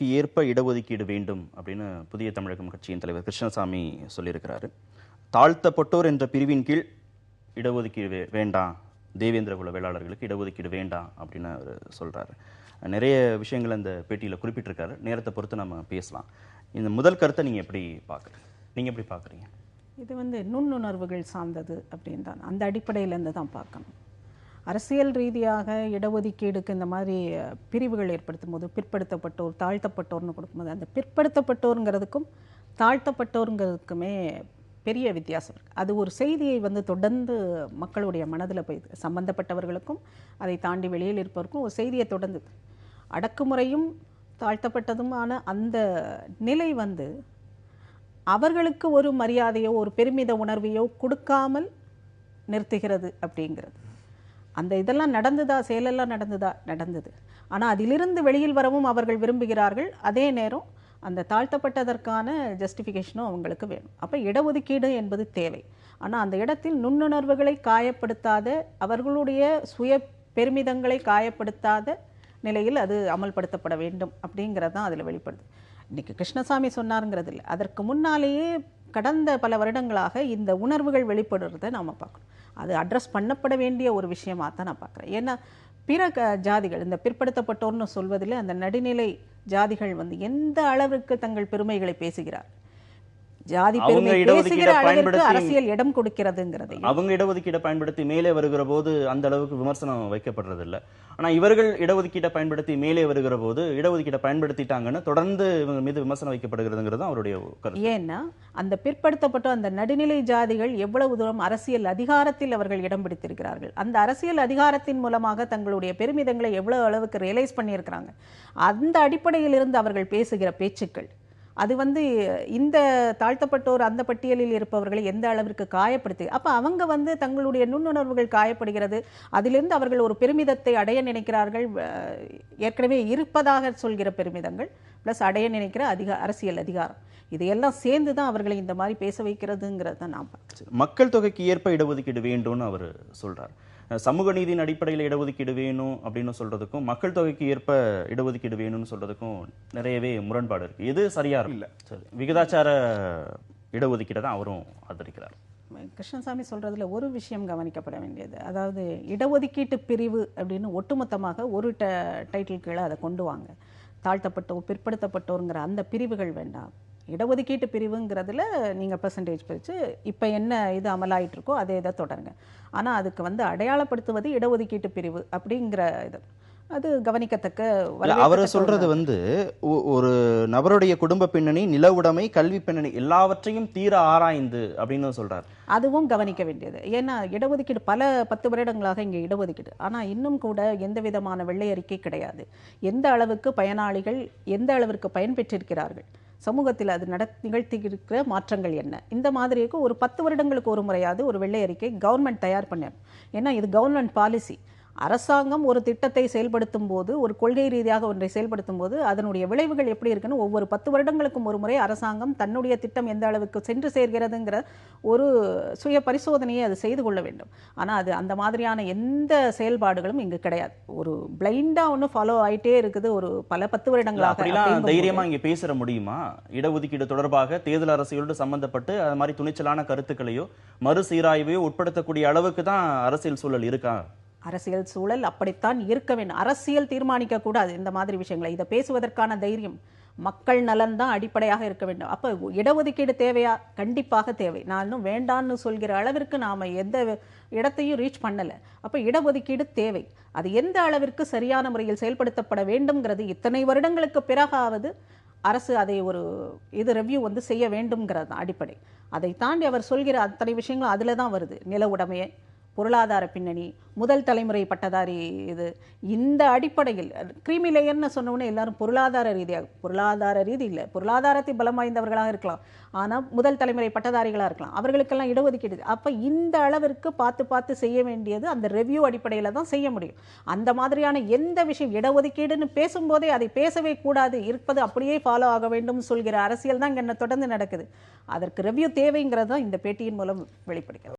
ஏற்ப இடஒதுக்கீடு வேண்டும் அப்படின்னு புதிய தமிழகம் கட்சியின் தலைவர் கிருஷ்ணசாமி சொல்லியிருக்கிறாரு. தாழ்த்தப்பட்டோர் என்ற பிரிவின் கீழ் இடஒதுக்கீடு வே- வேண்டாம் தேவேந்திர குல வேளாளர்களுக்கு இடஒதுக்கீடு வேண்டாம் அப்படின்னு அவர் சொல்றாரு. நிறைய விஷயங்கள் அந்த பேட்டியில் குறிப்பிட்டிருக்காரு. நேரத்தை பொறுத்து நம்ம பேசலாம். இந்த முதல் கருத்தை நீங்கள் எப்படி பார்க்குறீங்க நீங்கள் எப்படி பார்க்குறீங்க இது வந்து நுண்ணுணர்வுகள் சார்ந்தது அப்படின்னு தான் அந்த அடிப்படையிலேருந்து தான் பார்க்கணும். அரசியல் ரீதியாக இடஒதுக்கீடுக்கு இந்த மாதிரி பிரிவுகள் ஏற்படுத்தும் போது பிற்படுத்தப்பட்டோர் தாழ்த்தப்பட்டோர்னு கொடுக்கும்போது அந்த பிற்படுத்தப்பட்டோருங்கிறதுக்கும் தாழ்த்தப்பட்டோருங்கிறதுக்குமே பெரிய வித்தியாசம் இருக்குது அது ஒரு செய்தியை வந்து தொடர்ந்து மக்களுடைய மனதில் போய் சம்பந்தப்பட்டவர்களுக்கும் அதை தாண்டி வெளியில் இருப்பவருக்கும் ஒரு செய்தியை தொடர்ந்து அடக்குமுறையும் தாழ்த்தப்பட்டதுமான அந்த நிலை வந்து அவர்களுக்கு ஒரு மரியாதையோ ஒரு பெருமித உணர்வையோ கொடுக்காமல் நிறுத்துகிறது அப்படிங்கிறது. அந்த இதெல்லாம் நடந்ததா? செயலெல்லாம் நடந்ததா? நடந்தது. ஆனால் அதிலிருந்து வெளியில் வரவும் அவர்கள் விரும்புகிறார்கள். அதே நேரம் அந்த தாழ்த்தப்பட்டதற்கான ஜஸ்டிஃபிகேஷனும் அவங்களுக்கு வேணும். அப்போ இடஒதுக்கீடு என்பது தேவை. ஆனால் அந்த இடத்தில் நுண்ணுணர்வுகளை காயப்படுத்தாத அவர்களுடைய சுய பெருமிதங்களை காயப்படுத்தாத நிலையில் அது அமல்படுத்தப்பட வேண்டும் அப்படிங்கிறது தான் அதில் வெளிப்படுது. இன்றைக்கி கிருஷ்ணசாமி சொன்னாருங்கிறது இல்லை அதற்கு முன்னாலேயே கடந்த பல வருடங்களாக இந்த உணர்வுகள் வெளிப்படுறதை நாம் பார்க்கணும். அது அட்ரஸ் பண்ணப்பட வேண்டிய ஒரு விஷயமா தான் நான் பார்க்குறேன். ஏன்னா பிற க- ஜாதிகள் இந்த பிற்படுத்தப்பட்டோர்னு சொல்வதில் அந்த நடுநிலை ஜாதிகள் வந்து எந்த அளவிற்கு தங்கள் பெருமைகளை பேசுகிறார் ஜாதி பெருமை பேசுகிற அளவிற்கு அரசியல் இடம் கொடுக்கிறதுங்கிறது அவங்க இடஒதுக்கீடை பயன்படுத்தி மேலே வருகிற போது அந்த அளவுக்கு விமர்சனம் வைக்கப்படுறது இல்ல ஆனா இவர்கள் இடஒதுக்கீட்டை பயன்படுத்தி மேலே வருகிற போது இடஒதுக்கீட்டை பயன்படுத்திட்டாங்கன்னு தொடர்ந்து இவங்க மீது விமர்சனம் வைக்கப்படுகிறதுங்கிறது அவருடைய கருத்து. ஏன்னா அந்த பிற்படுத்தப்பட்ட அந்த நடுநிலை ஜாதிகள் எவ்வளவு தூரம் அரசியல் அதிகாரத்தில் அவர்கள் இடம் பிடித்திருக்கிறார்கள். அந்த அரசியல் அதிகாரத்தின் மூலமாக தங்களுடைய பெருமிதங்களை எவ்வளவு அளவுக்கு ரியலைஸ் பண்ணியிருக்கிறாங்க. அந்த அடிப்படையில் இருந்து அவர்கள் பேசுகிற பேச்சுக்கள் அது வந்து இந்த தாழ்த்தப்பட்டோர் அந்த பட்டியலில் இருப்பவர்களை எந்த அளவிற்கு காயப்படுத்தி அப்போ அவங்க வந்து தங்களுடைய நுண்ணுணர்வுகள் காயப்படுகிறது அதிலிருந்து அவர்கள் ஒரு பெருமிதத்தை அடைய நினைக்கிறார்கள் ஏற்கனவே இருப்பதாக சொல்கிற பெருமிதங்கள் ப்ளஸ் அடைய நினைக்கிற அதிக அரசியல் அதிகாரம். இதையெல்லாம் சேர்ந்து தான் அவர்களை இந்த மாதிரி பேச வைக்கிறதுங்கிறத நான் மக்கள் தொகைக்கு ஏற்ப இடஒதுக்கீடு வேண்டும்னு அவர் சொல்கிறார் சமூக நீதியின் அடிப்படையில் இடஒதுக்கீடு வேணும் அப்படின்னு சொல்றதுக்கும் மக்கள் தொகைக்கு ஏற்ப இடஒதுக்கீடு வேணும்னு சொல்றதுக்கும் நிறையவே முரண்பாடு இருக்கு. எது சரியா இல்ல. சரி. விகிதாச்சார இடஒதுக்கீடை தான் அவரும் ஆதரிக்கிறார். கிருஷ்ணசாமி சொல்றதுல ஒரு விஷயம் கவனிக்கப்பட வேண்டியது. அதாவது இடஒதுக்கீட்டு பிரிவு அப்படின்னு ஒட்டுமொத்தமாக ஒரு ட டைட்டில் கீழே அதை கொண்டு வாங்க. தாழ்த்தப்பட்டோர் பிற்படுத்தப்பட்டோருங்கிற அந்த பிரிவுகள் வேண்டாம். இடஒதுக்கீட்டு பிரிவுங்கிறதுல நீங்கள் பர்சன்டேஜ் பிரித்து இப்போ என்ன இது அமலாயிட்டு இருக்கோ அதே இதை தொடருங்க. ஆனால் அதுக்கு வந்து அடையாளப்படுத்துவது இடஒதுக்கீட்டு பிரிவு அப்படிங்கிற இது. அது கவனிக்கத்தக்க அவர் சொல்றது வந்து ஒரு நபருடைய குடும்ப பின்னணி நில உடைமை கல்வி பின்னணி எல்லாவற்றையும் தீர ஆராய்ந்து அப்படின்னு சொல்றார். அதுவும் கவனிக்க வேண்டியது. ஏன்னா இடஒதுக்கீடு பல பத்து வருடங்களாக இங்கே இடஒதுக்கீடு. ஆனால் இன்னும் கூட எந்த விதமான வெள்ளை அறிக்கை கிடையாது. எந்த அளவுக்கு பயனாளிகள் எந்த அளவிற்கு பயன்பெற்றிருக்கிறார்கள்? சமூகத்தில் அது நட நிகழ்த்தியிருக்கிற மாற்றங்கள் என்ன? இந்த மாதிரிக்கு ஒரு பத்து வருடங்களுக்கு ஒரு முறையாவது ஒரு வெள்ளை அறிக்கை கவர்மெண்ட் தயார் பண்ணணும். ஏன்னா இது கவர்மெண்ட் பாலிசி அரசாங்கம் ஒரு திட்டத்தை செயல்படுத்தும் போது ஒரு கொள்கை ரீதியாக ஒன்றை செயல்படுத்தும் போது அதனுடைய விளைவுகள் எப்படி இருக்குன்னு ஒவ்வொரு பத்து வருடங்களுக்கும் ஒரு முறை அரசாங்கம் தன்னுடைய திட்டம் எந்த அளவுக்கு சென்று சேர்கிறதுங்கிற ஒரு சுய பரிசோதனையை அது செய்து கொள்ள வேண்டும். ஆனால் அது அந்த மாதிரியான எந்த செயல்பாடுகளும் இங்கு கிடையாது. ஒரு பிளைண்டாக ஒன்று ஃபாலோ ஆயிட்டே இருக்குது ஒரு பல பத்து வருடங்களாக அப்படிலாம் அப்படிங்கும்போது- தைரியமா இங்க பேசுற முடியுமா? இடஒதுக்கீடு தொடர்பாக தேர்தல் அரசியலோடு சம்பந்தப்பட்டு அது மாதிரி துணிச்சலான கருத்துக்களையோ மறுசீராய்வையோ உட்படுத்தக்கூடிய அளவுக்கு தான் அரசியல் சூழல் இருக்கா? அரசியல் சூழல் அப்படித்தான் இருக்க வேண்டும். அரசியல் தீர்மானிக்க கூடாது. இந்த மாதிரி விஷயங்களை இதை பேசுவதற்கான தைரியம் மக்கள் நலன் தான் அடிப்படையாக இருக்க வேண்டும். அப்போ இடஒதுக்கீடு தேவையா? கண்டிப்பாக தேவை. நான் இன்னும் வேண்டான்னு சொல்கிற அளவிற்கு நாம எந்த இடத்தையும் ரீச் பண்ணல. அப்போ இடஒதுக்கீடு தேவை. அது எந்த அளவிற்கு சரியான முறையில் செயல்படுத்தப்பட வேண்டும்ங்கிறது இத்தனை வருடங்களுக்கு பிறகாவது அரசு அதை ஒரு இது ரெவ்யூ வந்து செய்ய வேண்டும்ங்கிறது தான் அடிப்படை. அதை தாண்டி அவர் சொல்கிற அத்தனை விஷயங்களும் அதில் தான் வருது. நில உடைமையை பொருளாதார பின்னணி முதல் தலைமுறை பட்டதாரி இது. இந்த அடிப்படையில் கிரீமி லேயர்னு சொன்னோன்னே எல்லாரும் பொருளாதார ரீதியாக பொருளாதார ரீதி இல்லை பொருளாதாரத்தை பலம் வாய்ந்தவர்களாக இருக்கலாம். ஆனால் முதல் தலைமுறை பட்டதாரிகளாக இருக்கலாம். அவர்களுக்கெல்லாம் இடஒதுக்கீடு. அப்போ இந்த அளவிற்கு பார்த்து பார்த்து செய்ய வேண்டியது அந்த ரெவ்யூ அடிப்படையில் தான் செய்ய முடியும். அந்த மாதிரியான எந்த விஷயம் இடஒதுக்கீடுன்னு பேசும்போதே அதை பேசவே கூடாது இருப்பது அப்படியே ஃபாலோ ஆக வேண்டும் சொல்கிற அரசியல் தான் இங்கே தொடர்ந்து நடக்குது. அதற்கு ரெவ்யூ தேவைங்கிறது தான் இந்த பேட்டியின் மூலம் வெளிப்படுகிறது.